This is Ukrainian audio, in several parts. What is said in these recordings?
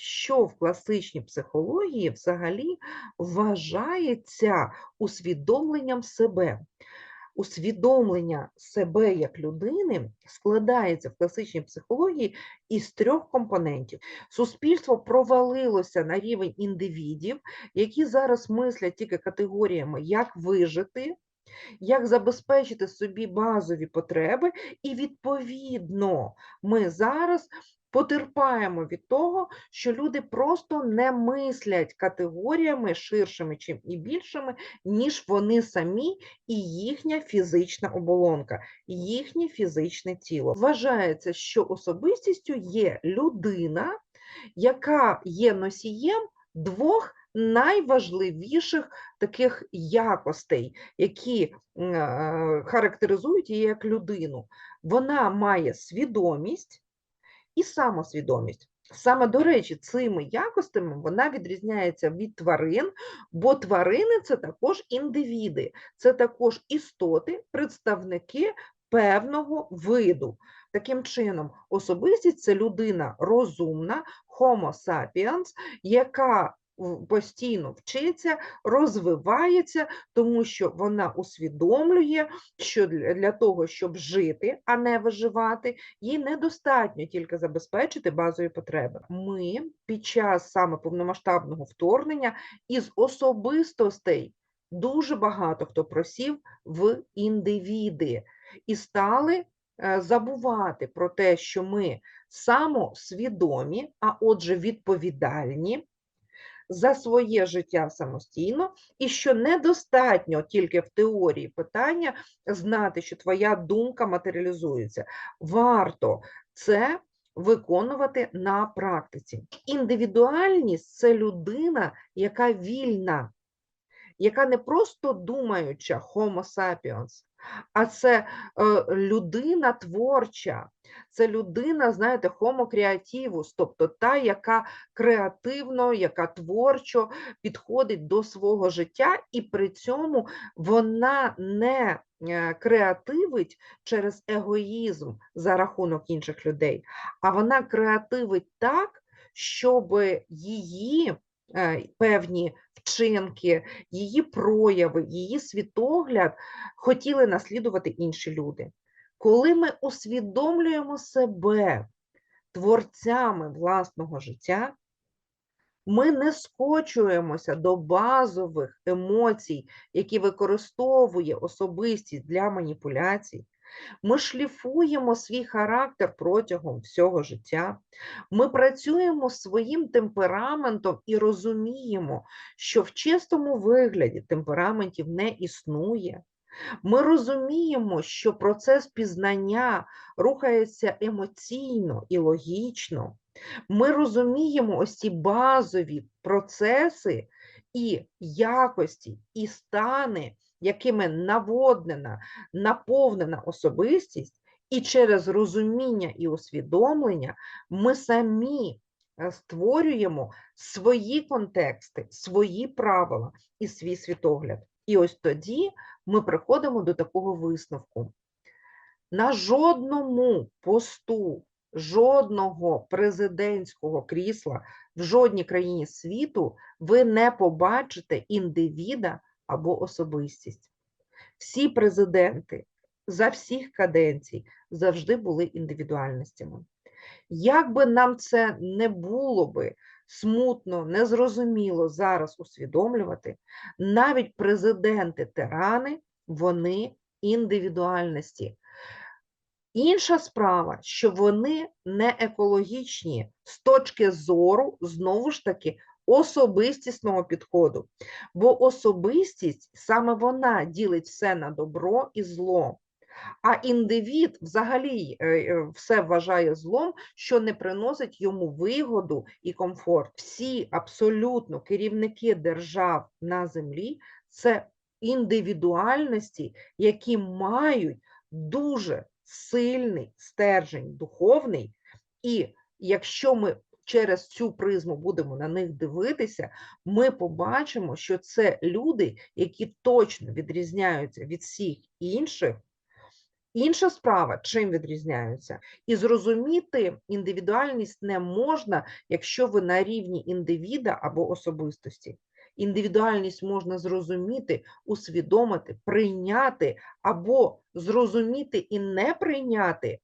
що в класичній психології взагалі вважається усвідомленням себе. Усвідомлення себе як людини складається в класичній психології із трьох компонентів. Суспільство провалилося на рівень індивідів, які зараз мислять тільки категоріями, як вижити, як забезпечити собі базові потреби, і відповідно ми зараз потерпаємо від того, що люди просто не мислять категоріями ширшими чим і більшими, ніж вони самі і їхня фізична оболонка, їхнє фізичне тіло. Вважається, що особистістю є людина, яка є носієм двох найважливіших таких якостей, які е, характеризують її як людину. Вона має свідомість і самосвідомість. Саме, до речі, цими якостями вона відрізняється від тварин, бо тварини це також індивіди, це також істоти, представники певного виду. Таким чином, особистість це людина розумна, Homo sapiens, яка постійно вчиться, розвивається, тому що вона усвідомлює, що для, того, щоб жити, а не виживати, їй недостатньо тільки забезпечити базові потреби. Ми під час саме повномасштабного вторгнення із особистостей дуже багато хто просів в індивіди і стали е, забувати про те, що ми самосвідомі, а отже, відповідальні за своє життя самостійно, і що недостатньо тільки в теорії питання знати, що твоя думка матеріалізується. Варто це виконувати на практиці. Індивідуальність це людина, яка вільна, яка не просто думаюча Homo sapiens, а це е, людина творча, це людина, знаєте, homo creativus, тобто та, яка креативно, яка творчо підходить до свого життя, і при цьому вона не е, креативить через егоїзм за рахунок інших людей, а вона креативить так, щоб її е, певні вчинки, її прояви, її світогляд хотіли наслідувати інші люди. Коли ми усвідомлюємо себе творцями власного життя, ми не скочуємося до базових емоцій, які використовує особистість для маніпуляцій. Ми шліфуємо свій характер протягом всього життя. Ми працюємо своїм темпераментом і розуміємо, що в чистому вигляді темпераментів не існує. Ми розуміємо, що процес пізнання рухається емоційно і логічно. Ми розуміємо ось ці базові процеси і якості, і стани, якими наводнена, наповнена особистість, і через розуміння і усвідомлення ми самі е, створюємо свої контексти, свої правила і свій світогляд. І ось тоді ми приходимо до такого висновку. На жодному посту, жодного президентського крісла в жодній країні світу ви не побачите індивіда або особистість. Всі президенти за всіх каденцій завжди були індивідуальностями. Як би нам це не було би смутно, незрозуміло зараз усвідомлювати, навіть президенти-тирани, вони індивідуальності. Інша справа, що вони не екологічні з точки зору, знову ж таки, особистісного підходу. Бо особистість саме вона ділить все на добро і зло. А індивід взагалі е, е, все вважає злом, що не приносить йому вигоду і комфорт. Всі абсолютно керівники держав на землі це індивідуальності, які мають дуже сильний стержень духовний, і якщо ми через цю призму будемо на них дивитися, ми побачимо, що це люди, які точно відрізняються від всіх інших Інша справа, чим відрізняються? І зрозуміти індивідуальність не можна, якщо ви на рівні індивіда або особистості. Індивідуальність можна зрозуміти, усвідомити, прийняти або зрозуміти і не прийняти,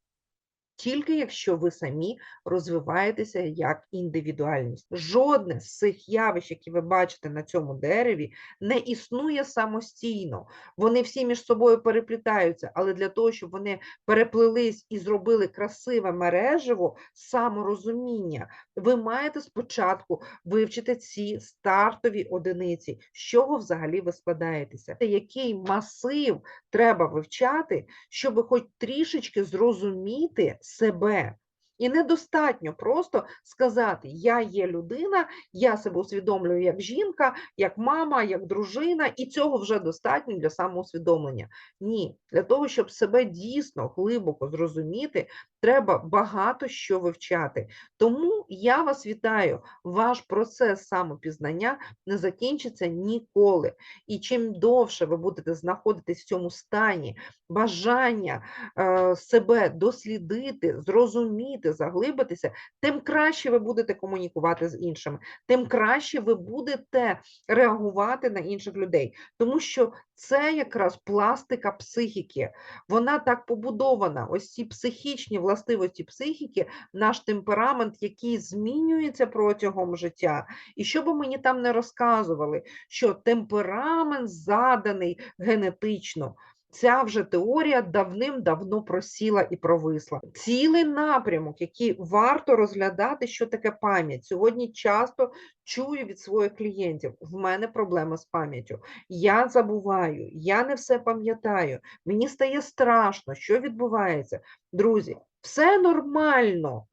тільки якщо ви самі розвиваєтеся як індивідуальність. Жодне з цих явищ, які ви бачите на цьому дереві, не існує самостійно. Вони всі між собою переплітаються, але для того, щоб вони переплились і зробили красиве мережево саморозуміння, ви маєте спочатку вивчити ці стартові одиниці, з чого взагалі ви складаєтеся, який масив треба вивчати, щоб хоч трішечки зрозуміти себе. І недостатньо просто сказати: Я є людина, я себе усвідомлюю як жінка, як мама, як дружина, і цього вже достатньо для самоусвідомлення. Ні, для того, щоб себе дійсно глибоко зрозуміти, треба багато що вивчати. Тому я вас вітаю, ваш процес самопізнання не закінчиться ніколи. І чим довше ви будете знаходитись в цьому стані бажання е, себе дослідити, зрозуміти, заглибитися, тим краще ви будете комунікувати з іншими, тим краще ви будете реагувати на інших людей. Тому що це якраз пластика психіки. Вона так побудована. Ось ці психічні властивості психіки, наш темперамент, який змінюється протягом життя. І що би мені там не розказували, що темперамент заданий генетично. Ця вже теорія давним-давно просіла і провисла. Цілий напрямок, який варто розглядати, що таке пам'ять. Сьогодні часто чую від своїх клієнтів: в мене проблема з пам'яттю. Я забуваю, я не все пам'ятаю, мені стає страшно, що відбувається. Друзі, все нормально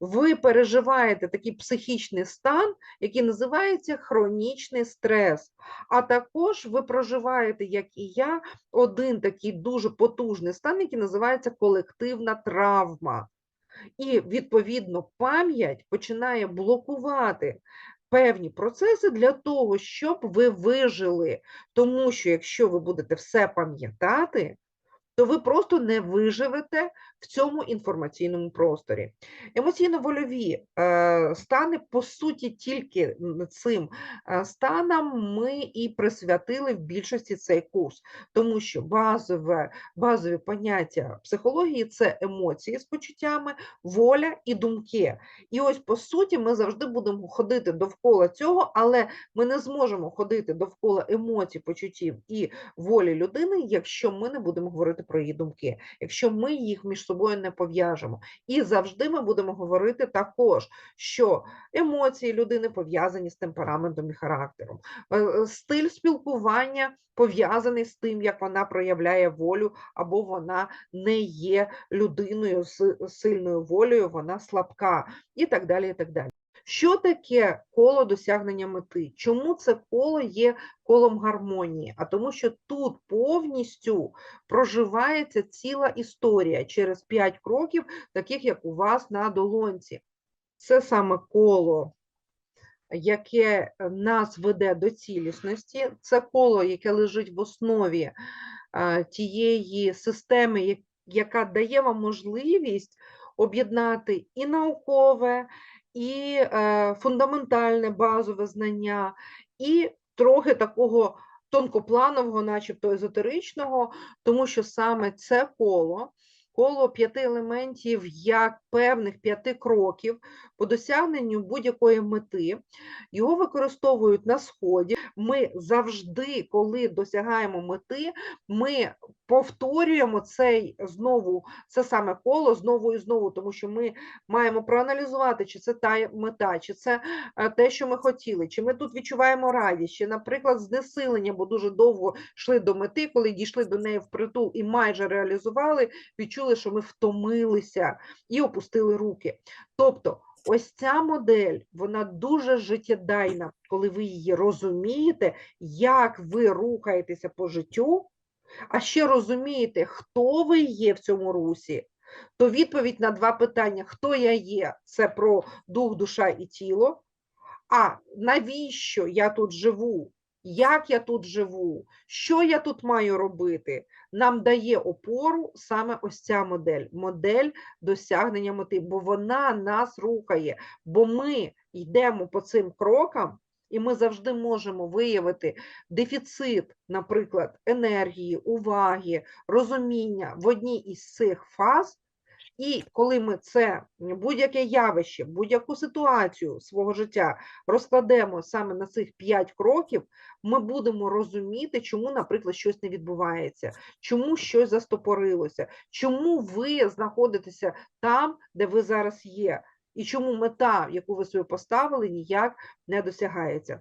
ви переживаєте такий психічний стан, який називається хронічний стрес. А також ви проживаєте, як і я, один такий дуже потужний стан, який називається колективна травма. І, відповідно, пам'ять починає блокувати. Певні процеси для того, щоб ви вижили. Тому що якщо ви будете все пам'ятати, то ви просто не виживете в цьому інформаційному просторі. Емоційно-вольові е, стани, по суті, тільки цим е, станам ми і присвятили в більшості цей курс, тому що базове, базові поняття психології це емоції з почуттями, воля і думки. І ось, по суті, ми завжди будемо ходити довкола цього, але ми не зможемо ходити довкола емоцій, почуттів і волі людини, якщо ми не будемо говорити про її думки, якщо ми їх між собою не пов'яжемо. І завжди ми будемо говорити також, що емоції людини пов'язані з темпераментом і характером, е, е, стиль спілкування пов'язаний з тим, як вона проявляє волю, або вона не є людиною з сильною волею, вона слабка, і так далі. і так далі. Що таке коло досягнення мети? Чому це коло є колом гармонії? А тому, що тут повністю проживається ціла історія через п'ять кроків, таких як у вас на долонці. Це саме коло, яке нас веде до цілісності, це коло, яке лежить в основі тієї системи, яка дає вам можливість об'єднати і наукове і е, фундаментальне базове знання, і трохи такого тонкопланового, начебто езотеричного, тому що саме це коло. Коло п'яти елементів як певних п'яти кроків по досягненню будь-якої мети, його використовують на сході. Ми завжди, коли досягаємо мети, ми повторюємо цей знову це саме коло знову і знову, тому що ми маємо проаналізувати, чи це та мета, чи це е, те, що ми хотіли, чи ми тут відчуваємо радість, чи, наприклад, знесилення, бо дуже довго йшли до мети, коли дійшли до неї впритул і майже реалізували, відчули, що ми втомилися і опустили руки. Тобто, ось ця модель, вона дуже життєдайна, коли ви її розумієте, як ви рухаєтеся по життю а ще розумієте, хто ви є в цьому русі, то відповідь на два питання: хто я є, це про дух, душа і тіло. А навіщо я тут живу? Як я тут живу, що я тут маю робити, нам дає опору саме ось ця модель, модель досягнення мети, бо вона нас рухає, бо ми йдемо по цим крокам, і ми завжди можемо виявити дефіцит, наприклад, енергії, уваги, розуміння в одній із цих фаз. І коли ми це будь-яке явище, будь-яку ситуацію свого життя розкладемо саме на цих п'ять кроків, ми будемо розуміти, чому, наприклад, щось не відбувається, чому щось застопорилося, чому ви знаходитеся там, де ви зараз є, і чому мета, яку ви собі поставили, ніяк не досягається.